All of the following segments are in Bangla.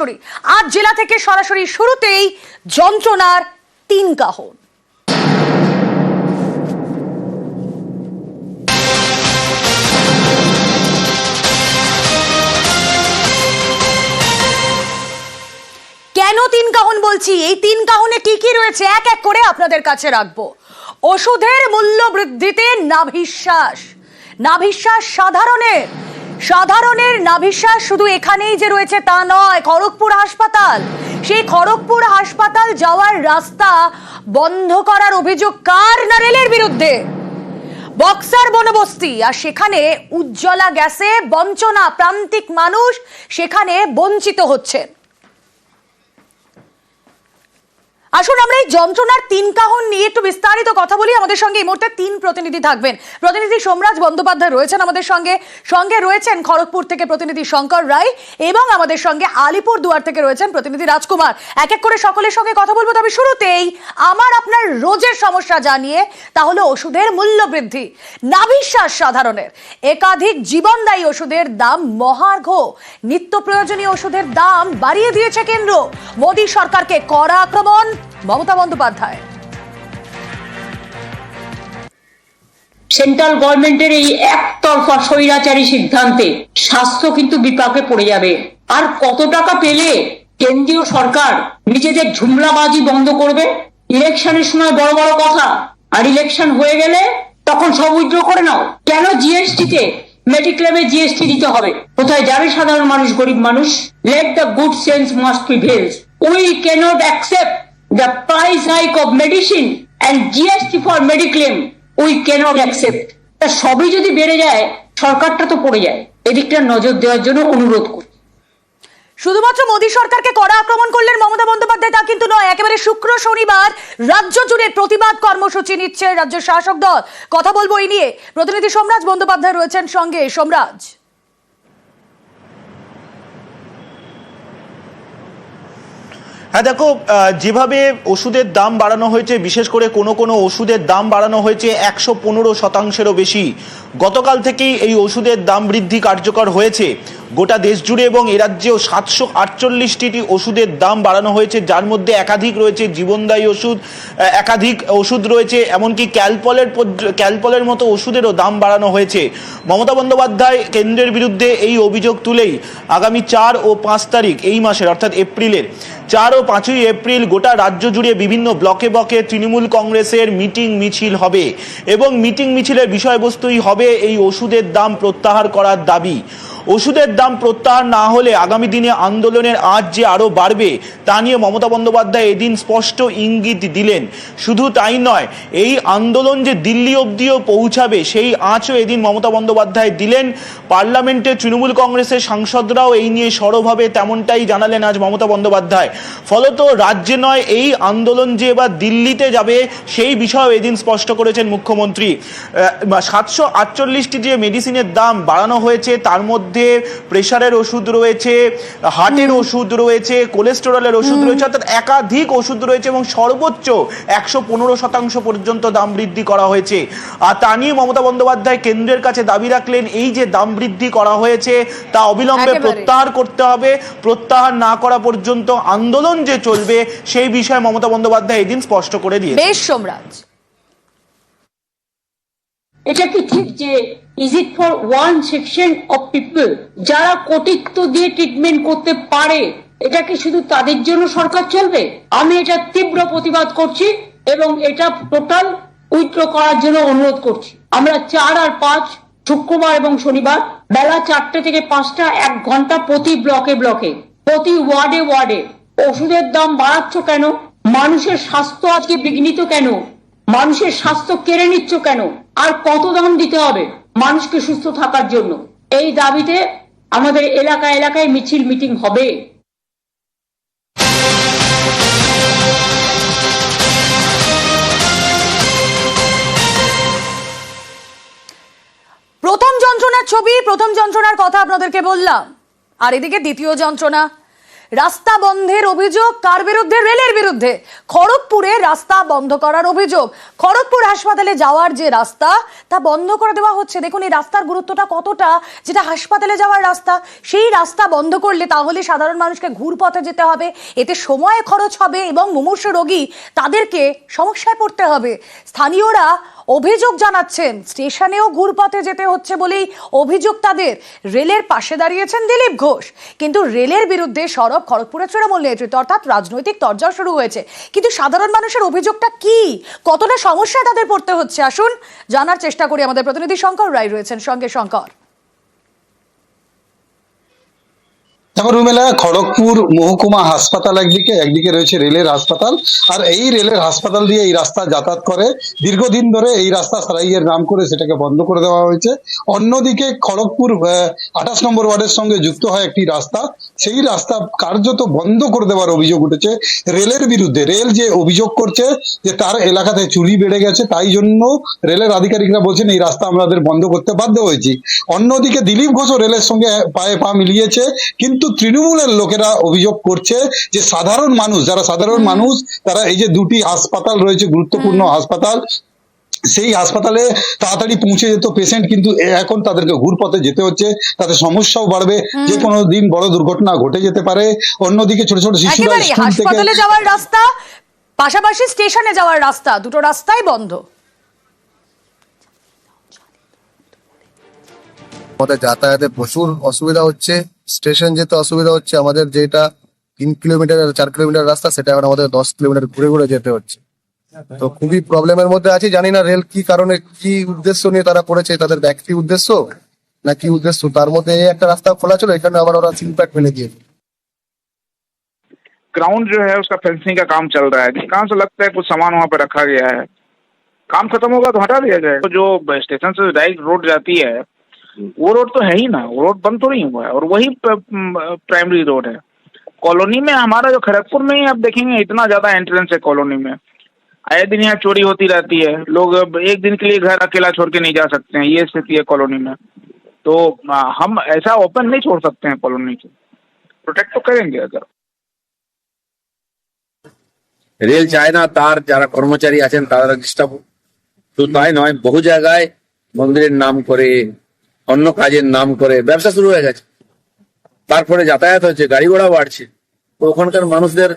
আজ জেলা থেকে সরাসরি শুরুতেই যন্ত্রণার তিন কাহন। কেন তিন কাহন বলছি? এই তিন কাহনে কি কি রয়েছে, এক এক করে আপনাদের কাছে রাখব। ওষুধের মূল্য বৃদ্ধিতে নাভিশ্বাস। নাভিশ্বাস সাধারণের সাধারণের নাভিশ্বাস শুধু এখানেই যে রয়েছে তা নয়, খড়গপুর হাসপাতাল। সেই খড়গপুর হাসপাতাল যাওয়ার রাস্তা বন্ধ করার অভিযোগ কার না রেলের বিরুদ্ধে? বক্সার বনবস্তি, আর সেখানে উজ্জ্বলা গ্যাসে বঞ্চনা প্রান্তিক মানুষ সেখানে বঞ্চিত হচ্ছেন। আসুন আমরা এই যন্ত্রণার তিন কাহন নিয়ে একটু বিস্তারিত কথা বলি। আমাদের সঙ্গে এই মুহূর্তে তিন প্রতিনিধি থাকবেন। প্রতিনিধি সোমরাজ বন্দ্যোপাধ্যায় রয়েছেন আমাদের সঙ্গে। সঙ্গে রয়েছেন খড়গপুর থেকে প্রতিনিধি শঙ্কর রায় এবং আমাদের সঙ্গে আলিপুর দুয়ার থেকে রয়েছেন প্রতিনিধি রাজকুমার। এক এক করে সকলের সঙ্গে কথা বলব, তবে শুরুতেই আমার আপনার রোজের সমস্যা জানিয়ে, তাহলে ওষুধের মূল্য বৃদ্ধি। নাভিশ্বাস সাধারণের। একাধিক জীবনদায়ী ওষুধের দাম মহার্ঘ। নিত্য প্রয়োজনীয় ওষুধের দাম বাড়িয়ে দিয়েছে কেন্দ্র। মোদী সরকারকে কড়া আক্রমণ। মমতা বন্দ্যোপাধ্যায়। সেন্ট্রাল গভর্নমেন্টের এই একতরফা স্বৈরাচারী সিদ্ধান্তে স্বাস্থ্য কিন্তু বিপাকে পড়ে যাবে। আর কত টাকা পেলে কেন্দ্রীয় সরকার নিজেদের ঝুমলাবাজি বন্ধ করবে? ইলেকশনের সময় বড় বড় কথা। আর ইলেকশন হয়ে গেলে তখন সব উইথড্র করে নাও। কেন জিএসটি তে মেডিক্লেমে জিএসটি দিতে হবে? কোথায় যাবে সাধারণ মানুষ, গরিব মানুষ? Let the good sense must prevails we cannot accept the price hike of medicine and GST for mediclaim we cannot accept তা সবই যদি বেড়ে যায়, সরকারটা তো পড়ে যায়। এদিকটা নজর দেওয়ার জন্য অনুরোধ করছি। শুধুমাত্র মোদী সরকারকে কড়া আক্রমণ করলেন মমতা বন্দ্যোপাধ্যায়, তা কিন্তু নয়। একেবারে শুক্র শনিবার রাজ্য জুড়ে প্রতিবাদ কর্মসূচি নিচ্ছে রাজ্য শাসক দল। কথা বলব এই নিয়ে। প্রতিনিধি সোমরাজ বন্দ্যোপাধ্যায় রয়েছেন সঙ্গে। সোমরাজ। হ্যাঁ দেখো যেভাবে ওষুধের দাম বাড়ানো হয়েছে, বিশেষ করে কোনো কোনো ওষুধের দাম বাড়ানো হয়েছে একশো পনেরো শতাংশেরও বেশি। গতকাল থেকেই এই ওষুধের দাম বৃদ্ধি কার্যকর হয়েছে। গোটা দেশ জুড়ে এবং এ রাজ্যেও সাতশো আটচল্লিশটি ওষুধের দাম বাড়ানো হয়েছে, যার মধ্যে একাধিক রয়েছে জীবনদায়ী ওষুধ একাধিক ওষুধ রয়েছে, এমনকি ক্যালপলের ক্যালপলের মতো ওষুধেরও দাম বাড়ানো হয়েছে। মমতা বন্দ্যোপাধ্যায় কেন্দ্রের বিরুদ্ধে এই অভিযোগ তুলেই আগামী চার ও পাঁচ তারিখ, এই মাসের, অর্থাৎ এপ্রিলের চার ও পাঁচই এপ্রিল গোটা রাজ্য জুড়ে বিভিন্ন ব্লকে ব্লকে তৃণমূল কংগ্রেসের মিটিং মিছিল হবে এবং মিটিং মিছিলের বিষয়বস্তুই হবে এই ওষুধের দাম প্রত্যাহার করার দাবি। ওষুধের দাম প্রত্যাহার না হলে আগামী দিনে আন্দোলনের আজ যে আরও বাড়বে, তা নিয়ে মমতা বন্দ্যোপাধ্যায় এদিন স্পষ্ট ইঙ্গিত দিলেন। শুধু তাই নয়, এই আন্দোলন যে দিল্লি অবধিও পৌঁছাবে, সেই আঁচও এদিন মমতা বন্দ্যোপাধ্যায় দিলেন। পার্লামেন্টে তৃণমূল কংগ্রেসের সাংসদরাও এই নিয়ে সরবভাবে তেমনটাই জানালেন আজ মমতা বন্দ্যোপাধ্যায়। ফলত রাজ্যে নয় এই আন্দোলন যে এবার দিল্লিতে যাবে সেই বিষয়েও এদিন স্পষ্ট করেছেন মুখ্যমন্ত্রী। সাতশো আটচল্লিশটি যে মেডিসিনের দাম বাড়ানো হয়েছে তার মধ্যে প্রেশারের ওষুধ রয়েছে হার্টের ওষুধ রয়েছে কোলেস্টেরলের ওষুধ রয়েছে অর্থাৎ একাধিক ওষুধ রয়েছে এবং সর্বোচ্চ একশো পনেরো শতাংশ পর্যন্ত দাম বৃদ্ধি করা হয়েছে। আর তা নিয়ে মমতা বন্দ্যোপাধ্যায় কেন্দ্রের কাছে দাবি রাখলেন এই যে দাম বৃদ্ধি করা হয়েছে তা অবিলম্বে প্রত্যাহার করতে হবে। প্রত্যাহার না করা পর্যন্ত আন্দোলন যে চলবে সেই বিষয়ে মমতা বন্দ্যোপাধ্যায় এদিন স্পষ্ট করে দিয়েছে বেশ সোমরাজ। এটা কি ঠিক যে is it for one section of people যারা কটিত্ব দিয়ে ট্রিটমেন্ট করতে পারে এটা কি শুধু তাদের জন্য সরকার চলবে? আমি এটা তীব্র প্রতিবাদ করছি এবং এটা টোটাল উইথড্র করার জন্য অনুরোধ করছি। আমরা চার আর পাঁচ শুক্রবার এবং শনিবার বেলা চারটে থেকে পাঁচটা এক ঘণ্টা প্রতি ব্লকে ব্লকে প্রতি ওয়ার্ডে ওয়ার্ডে ওষুধের দাম বাড়াচ্ছ কেন? মানুষের স্বাস্থ্য আজকে বিঘ্নিত কেন? মানুষের স্বাস্থ্য কেড়ে নিচ্ছ কেন? আর কত দাম দিতে হবে মানুষকে সুস্থ থাকার জন্য? এই দাবিতে আমাদের এলাকা এলাকায় মিছিল মিটিং হবে। প্রথম যন্ত্রণার ছবি, প্রথম যন্ত্রণার কথা আপনাদেরকে বললাম। আর এদিকে দ্বিতীয় যন্ত্রণা রাস্তা বন্ধের অভিযোগ, কার বিরুদ্ধে? রেলের বিরুদ্ধে। খড়গপুরে রাস্তা বন্ধ করার অভিযোগ। খড়গপুর হাসপাতালে যাওয়ার যে রাস্তা, তা বন্ধ করে দেওয়া হচ্ছে। দেখুন, এই রাস্তার গুরুত্বটা কতটা? যেটা হাসপাতালে যাওয়ার রাস্তা, সেই রাস্তা বন্ধ করলে তাহলে সাধারণ মানুষকে ঘুরপথে যেতে হবে, এতে সময় খরচ হবে এবং মুমূর্ষ রোগী তাদেরকে সমস্যায় পড়তে হবে। স্থানীয়রা অভিযোগ জানাচ্ছেন, স্টেশনেও ঘুরপথে যেতে হচ্ছে বলেই অভিযোগ তাদের রেলের পাশে দাঁড়িয়েছেন দিলীপ ঘোষ। কিন্তু রেলের বিরুদ্ধে সরব খড়গপুরের তৃণমূল নেতৃত্ব অর্থাৎ রাজনৈতিক তরজা শুরু হয়েছে। কিন্তু সাধারণ মানুষের অভিযোগটা কি? কতটা সমস্যায় তাদের পড়তে হচ্ছে? আসুন, জানার চেষ্টা করি আমাদের প্রতিনিধি শঙ্কর রায় রয়েছেন সঙ্গে শঙ্কর। দেখো রুমেলা খড়গপুর মহকুমা হাসপাতাল একদিকে একদিকে রয়েছে রেলের হাসপাতাল। আর এই রেলের হাসপাতাল দিয়ে এই রাস্তা যাতায়াত করে। দীর্ঘদিন ধরে এই রাস্তা সারাইয়ের নাম করে সেটাকে বন্ধ করে দেওয়া হয়েছে। অন্যদিকে খড়গপুর আঠাশ নম্বর ওয়ার্ডের সঙ্গে যুক্ত হয় একটি রাস্তা। সেই রাস্তা কার্যত বন্ধ করে দেওয়ার অভিযোগ উঠেছে রেলের বিরুদ্ধে। রেল যে অভিযোগ করছে যে তার এলাকাতে চুরি বেড়ে গেছে, তাই জন্য রেলের আধিকারিকরা বলছেন, এই রাস্তা আমাদের বন্ধ করতে বাধ্য হয়েছি। অন্যদিকে দিলীপ ঘোষও রেলের সঙ্গে পায়ে পা মিলিয়েছে। কিন্তু তৃণমূলের লোকেরা অভিযোগ করছে যে সাধারণ মানুষ যারা সাধারণ মানুষ তারা এই যে দুটি হাসপাতাল রয়েছে গুরুত্বপূর্ণ হাসপাতাল সেই হাসপাতালে তাড়াতাড়ি পৌঁছে যেত পেশেন্ট কিন্তু এখন তাদেরকে ঘুরপথে যেতে হচ্ছে তাতে সমস্যাও বাড়বে। যে কোনো দিন বড় দুর্ঘটনা ঘটে যেতে পারে। অন্যদিকে ছোট ছোট শিশুরা হাসপাতালে যাওয়ার রাস্তা পাশাপাশি স্টেশনে যাওয়ার রাস্তা দুটো রাস্তাই বন্ধ। আমাদের যাতায়াতে প্রচুর অসুবিধা হচ্ছে। স্টেশন যেতে অসুবিধা হচ্ছে আমাদের যেটা তিন কিলোমিটার আর চার কিলোমিটার রাস্তা সেটা এখন আমাদের দশ কিলোমিটার ঘুরে ঘুরে যেতে হচ্ছে তো খুবই প্রবলেমের মধ্যে আছি জানি না রেল কি কারণে কি উদ্দেশ্য নিয়ে তারা করেছে তাদের ব্যক্তি উদ্দেশ্য না কি উদ্দেশ্য তার মধ্যে এই একটা রাস্তা খোলা ছিল এখানে আবার ওরা সিলপ্যাক ফেলে দিয়েছে ग्राउंड जो है उसका फेंसिंग का काम चल रहा है कहाँ से लगता है कुछ सामान वहाँ पे रखा गया है काम खत्म होगा तो हटा दिया जाएगा तो जो स्टेशन से डायरेक्ट रोड जाती है वो रोड तो है ही ना वो रोड बंद तो नहीं हुआ है और वही प्राइमरी रोड है कॉलोनी में हमारा जो खड़गपुर में ही आप देखेंगे इतना ज्यादा एंट्रेंस है कॉलोनी में आए दिन यहाँ चोरी होती रहती है लोग अब एक दिन के लिए घर अकेला छोड़ के नहीं जा सकते हैं ये स्थिति है कॉलोनी में तो आ, हम ऐसा ओपन नहीं छोड़ सकते हैं कॉलोनी को प्रोटेक्ट तो करेंगे अगर রেল চায় না তার যারা কর্মচারী আছেন তারা ডিস্টার্ব শুধু তাই নয় বহু জায়গায় মন্দিরের নাম করে অন্য কাজের নাম করে ব্যবসা শুরু হয়ে গেছে। তারপরে যাতায়াত হচ্ছে, গাড়ি ঘোড়া বাড়ছে। তো ওখানকার মানুষদের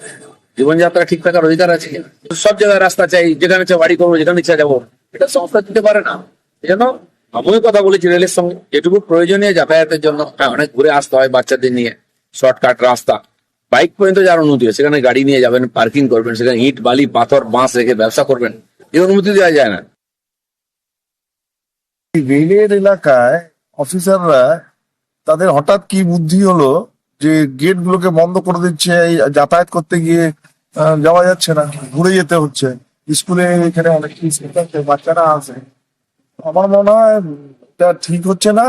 জীবনযাত্রা ঠিক থাকার অধিকার আছে? সব জায়গায় রাস্তা চাই, যেখানে ইচ্ছা বাড়ি করব, যেখানে ইচ্ছা যাব। এটা সংস্থা দিতে পারে না। এজন্য জন্য আমিও কথা বলেছি রেলের সঙ্গে। যেটুকু প্রয়োজনীয় যাতায়াতের জন্য অনেক ঘুরে আসতে হয় বাচ্চাদের নিয়ে। শর্টকাট রাস্তা। বাইক পর্যন্ত যার অনুমতি হয় সেখানে গাড়ি নিয়ে যাবেন, পার্কিং করবেন, সেখানে ইট, বালি, পাথর, বাঁশ রেখে ব্যবসা করবেন। এই অনুমতি দেওয়া যায় না। রেলের এলাকায় অফিসাররা তাদের হঠাৎ কি বুদ্ধি হলো যে গেট গুলোকে বন্ধ করে দিচ্ছে এই যাতায়াত করতে গিয়ে যাওয়া যাচ্ছে না ঘুরে যেতে হচ্ছে। স্কুলে এখানে অনেক বাচ্চারা আছে। আমার মনে হয় এটা ঠিক হচ্ছে না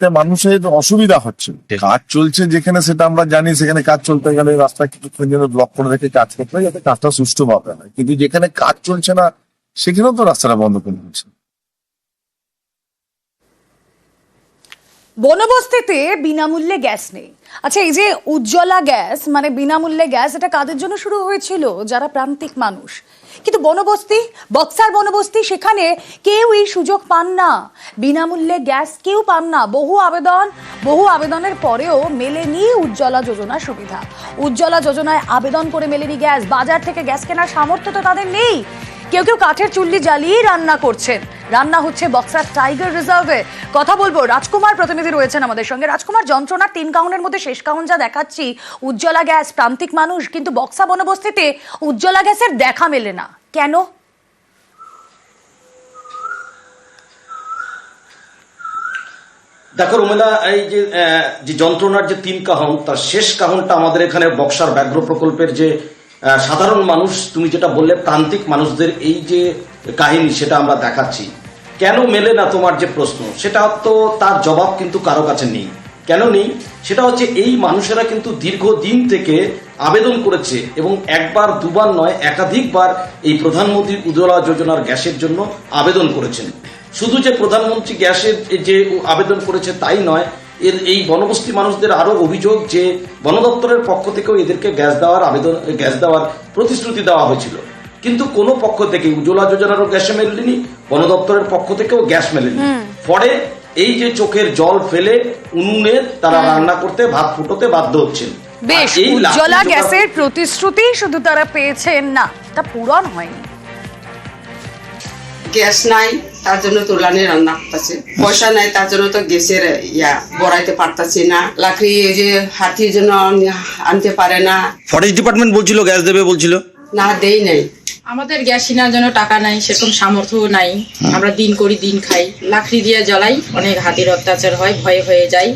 মানুষের অসুবিধা হচ্ছে। কাজ চলছে যেখানে সেটা আমরা জানি সেখানে কাজ চলতে গেলে রাস্তা কিছুক্ষণ জন্য ব্লক করে রেখে কাজ করতে হয় যাতে কাজটা সুষ্ঠুভাবে হয়। কিন্তু যেখানে কাজ চলছে না সেখানেও তো রাস্তাটা বন্ধ করে দিচ্ছে। বনবস্তিতে বিনামূল্যে গ্যাস নেই। আচ্ছা এই যে উজ্জ্বলা গ্যাস মানে বিনামূল্যে গ্যাস, এটা কাদের জন্য শুরু হয়েছিল? যারা প্রান্তিক মানুষ। কিন্তু বনবস্তি, বক্সার বনবস্তি, সেখানে কেউ এই সুযোগ পান না। বিনামূল্যে গ্যাস কেউ পান না। বহু আবেদন, বহু আবেদনের পরেও মেলেনি উজ্জ্বলা যোজনা সুবিধা। উজ্জ্বলা যোজনায় আবেদন করে মেলেনি গ্যাস। বাজার থেকে গ্যাস কেনার সামর্থ্য তো তাদের নেই। কেউ কেউ কাঠের চুল্লি জ্বালিয়েই রান্না করছেন। রান্না হচ্ছে বক্সার টাইগার রিজার্ভে। কথা বলব, রাজকুমার প্রতিনিধি রয়েছেন আমাদের সঙ্গে। রাজকুমার, যন্ত্রণার তিন কাউনের মধ্যে শেষ কাউন যা দেখাচ্ছি, উজ্জ্বলা গ্যাস, প্রান্তিক মানুষ, কিন্তু বক্সা বনবস্তিতে উজ্জ্বলা গ্যাসের দেখা মেলে না। কেন? দেখো রুমেলা, এই যে যে যন্ত্রণার যে তিন কাহন, তার শেষ কাহনটা আমাদের এখানে বক্সার ব্যাঘ্র প্রকল্পের যে সাধারণ মানুষ, তুমি যেটা বললে, প্রান্তিক মানুষদের এই যে কাহিনী সেটা আমরা দেখাচ্ছি। কেন মেলে না তোমার যে প্রশ্ন? সেটা তো তার জবাব কিন্তু কারও কাছে নেই। কেন নেই? সেটা হচ্ছে এই মানুষেরা কিন্তু দীর্ঘদিন থেকে আবেদন করেছে এবং একবার, দুবার নয়, একাধিকবার এই প্রধানমন্ত্রী উজ্জ্বলা যোজনার গ্যাসের জন্য আবেদন করেছেন। শুধু যে প্রধানমন্ত্রী গ্যাসের যে আবেদন করেছে তাই নয়, এর এই বনবস্তি মানুষদের আরও অভিযোগ যে বন দপ্তরের পক্ষ থেকেও এদেরকে গ্যাস দেওয়ার আবেদন, গ্যাস দেওয়ার প্রতিশ্রুতি দেওয়া হয়েছিল। কিন্তু কোনো পক্ষ থেকে উজ্জ্বলা যোজনারও গ্যাস মেলেনি বন দপ্তরের পক্ষ থেকেও গ্যাস মেলেনি। ফলে এই যে চোখের জল ফেলে উনুনে তারা রান্না করতে ভাত ফুটোতে বাধ্য হচ্ছেন। বেশ উজ্জ্বলা গ্যাসের প্রতিশ্রুতি শুধু তারা পেয়েছেন না তা পূরণ হয়নি। গ্যাস নাই তার জন্য তুলানি রান্না করতেছে। পয়সা নাই তার জন্য তো গ্যাসের ইয়া বড়াইতে পারতাছি না। লাকড়ি এই যে হাতির জন্য আনতে পারে না। ফরেস্ট ডিপার্টমেন্ট বলছিল গ্যাস দেবে বলছিল? না দেই নাই। আমাদের গ্যাস কেনার জন্য টাকা নাই সেরকম সামর্থ্য নাই। আমরা দিন করি দিন খাই। লাকড়ি দিয়ে জ্বালাই অনেক হাতির অত্যাচার হয় ভয়ে হয়ে যায়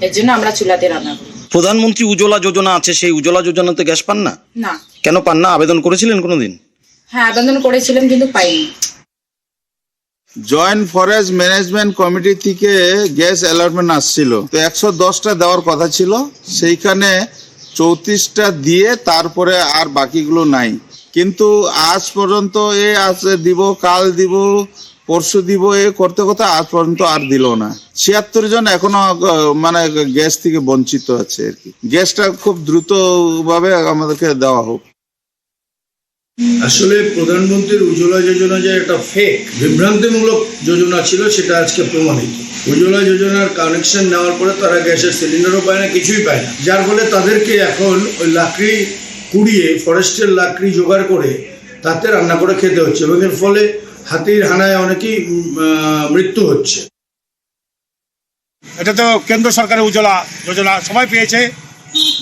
এর জন্য আমরা চুলাতে রান্না করি। প্রধানমন্ত্রী উজ্জ্বলা যোজনা আছে সেই উজ্জ্বলা যোজনাতে গ্যাস পান না? না। কেন পান না? আবেদন করেছিলেন কোনোদিন? হ্যাঁ আবেদন করেছিলাম কিন্তু পাইনি। জয়েন্ট ফরেস্ট ম্যানেজমেন্ট কমিটি থেকে গ্যাস অ্যালটমেন্ট আসছিল। তো একশো দশটা দেওয়ার কথা ছিল। সেইখানে চৌত্রিশটা দিয়ে তারপরে আর বাকিগুলো নাই। কিন্তু আজ পর্যন্ত এ আজ দিব, কাল দিব, পরশু দিব, এ করতে করতে আজ পর্যন্ত আর দিল না। ছিয়াত্তর জন এখনও মানে গ্যাস থেকে বঞ্চিত আছে আর কি। গ্যাসটা খুব দ্রুত ভাবে আমাদেরকে দেওয়া হোক। আসলে প্রধানমন্ত্রীর উজ্জ্বলা যোজনা যে একটা ফেক বিভ্রান্তিমূলক যোজনা ছিল, সেটা আজকে প্রমাণিত। উজ্জ্বলা যোজনার কানেকশন নেওয়ার পরে তারা গ্যাসের সিলিন্ডারও পায় না, কিছুই পায় না। যার ফলে তাদেরকে এখন ওই লাকড়ি কুড়িয়ে ফরেস্টের লাকড়ি জোগাড় করে তাতে রান্না করে খেতে হচ্ছে এবং এর ফলে হাতির হানায় অনেকেই মৃত্যু হচ্ছে। এটা তো কেন্দ্র সরকারের উজ্জ্বলা যোজনা, সবাই পেয়েছে।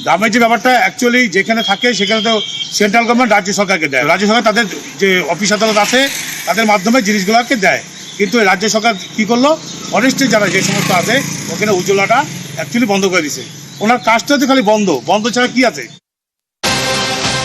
দামের যে ব্যাপারটা অ্যাকচুয়ালি যেখানে থাকে সেখানে তো সেন্ট্রাল গভর্নমেন্ট রাজ্য সরকারকে দেয়। রাজ্য সরকার তাদের যে অফিস আদালত আছে, তাদের মাধ্যমে জিনিসগুলোকে দেয়। কিন্তু রাজ্য সরকার কি করল? ফরেস্টের যারা যে সমস্ত আছে, ওখানে উজ্জ্বলাটা অ্যাকচুয়ালি বন্ধ করে দিছে। ওনার কাজটা তো খালি বন্ধ। বন্ধ ছাড়া কি আছে?